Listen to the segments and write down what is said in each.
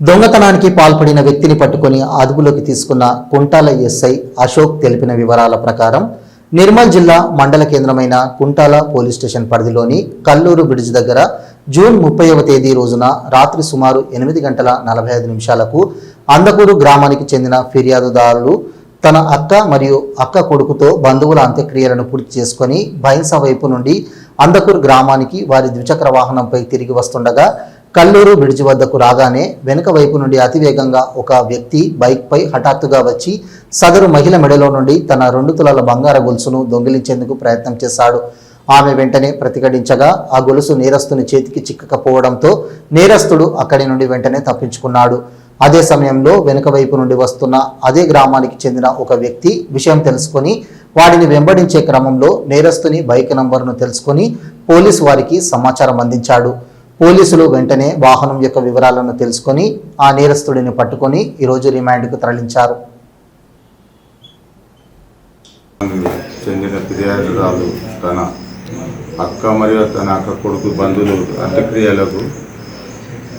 దొంగతనానికి పాల్పడిన వ్యక్తిని పట్టుకొని అదుపులోకి తీసుకున్న కుంటాల ఎస్ఐ అశోక్ తెలిపిన వివరాల ప్రకారం నిర్మల్ జిల్లా మండల కేంద్రమైన కుంటాల పోలీస్ స్టేషన్ పరిధిలోని కల్లూరు బ్రిడ్జ్ దగ్గర జూన్ ముప్పైవ తేదీ రోజున రాత్రి సుమారు ఎనిమిది గంటల నలభై ఐదు నిమిషాలకు అందకూరు గ్రామానికి చెందిన ఫిర్యాదుదారులు తన అక్క మరియు అక్క కొడుకుతో బంధువుల అంత్యక్రియలను పూర్తి చేసుకొని బైన్స వైపు నుండి అందకూరు గ్రామానికి వారి ద్విచక్ర వాహనంపై తిరిగి వస్తుండగా కల్లూరు బ్రిడ్జ్ వద్దకు రాగానే వెనుక వైపు నుండి అతివేగంగా ఒక వ్యక్తి బైక్పై హఠాత్తుగా వచ్చి సదరు మహిళ మెడలో నుండి తన రెండు తులాల బంగార గొలుసును దొంగిలించేందుకు ప్రయత్నం చేశాడు. ఆమె వెంటనే ప్రతిఘటించగా ఆ గొలుసు నేరస్తుని చేతికి చిక్కకపోవడంతో నేరస్తుడు అక్కడి నుండి వెంటనే తప్పించుకున్నాడు. అదే సమయంలో వెనుక వైపు నుండి వస్తున్న అదే గ్రామానికి చెందిన ఒక వ్యక్తి విషయం తెలుసుకొని వాడిని వెంబడించే క్రమంలో నేరస్తుని బైక్ నంబర్ను తెలుసుకొని పోలీసు వారికి సమాచారం అందించాడు. పోలీసులు వెంటనే వాహనం యొక్క వివరాలను తెలుసుకొని ఆ నేరస్తుడిని పట్టుకొని ఈరోజు రిమాండ్కు తరలించారు. చెందిన ఫిర్యాదురాలు తన అక్క మరియు తన అక్క కొడుకు బంధువులు అంత్యక్రియలకు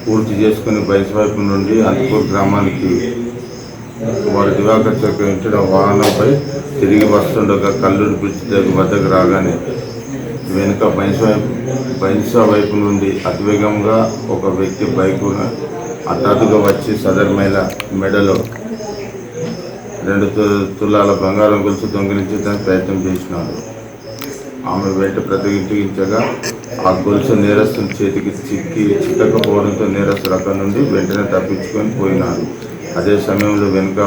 పూర్తి చేసుకుని బయట వైపు నుండి అంతపూర్ గ్రామానికి వారి దివాకర్ చక్రం వాహనంపై తిరిగి వస్తుండగా కల్లూరు బ్రిడ్జ్ దగ్గర వద్దకు రాగానే వెనుక బైన్స్ వైపు వైపు నుండి అతివేగంగా ఒక వ్యక్తి బైకు హఠాత్తుగా వచ్చి సదర్ మహిళ మెడలో రెండు తు- తులాల బంగారం గొలుసు దొంగిలించడానికి ప్రయత్నం చేసినాడు. ఆమె వెంట ప్రతిగించగా ఆ గొలుసు నేరస్తుని చేతికి చిక్కి చిక్కకపోవడంతో నేరస్తుడు అక్కడి నుండి వెంటనే తప్పించుకొని పోయినాడు. అదే సమయంలో వెనుక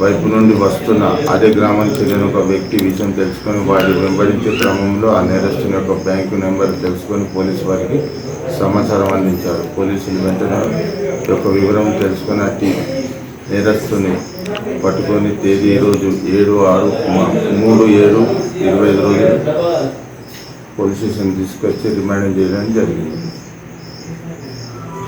వైపు నుండి వస్తున్న అదే గ్రామానికి చెందిన ఒక వ్యక్తి విషయం తెలుసుకొని వారిని వెంబడించే క్రమంలో ఆ నేరస్తుని యొక్క బ్యాంకు నెంబర్ తెలుసుకొని పోలీసు వారికి సమాచారం అందించారు. పోలీసులు వెంటనే యొక్క వివరం తెలుసుకొని అట్టి నేరస్తుని పట్టుకొని తేదీ ఈ రోజు ఏడు ఆరు మూడు ఏడు ఇరవై ఐదు రోజులు పోలీస్ స్టేషన్ తీసుకొచ్చి రిమాండ్ చేయడం జరిగింది.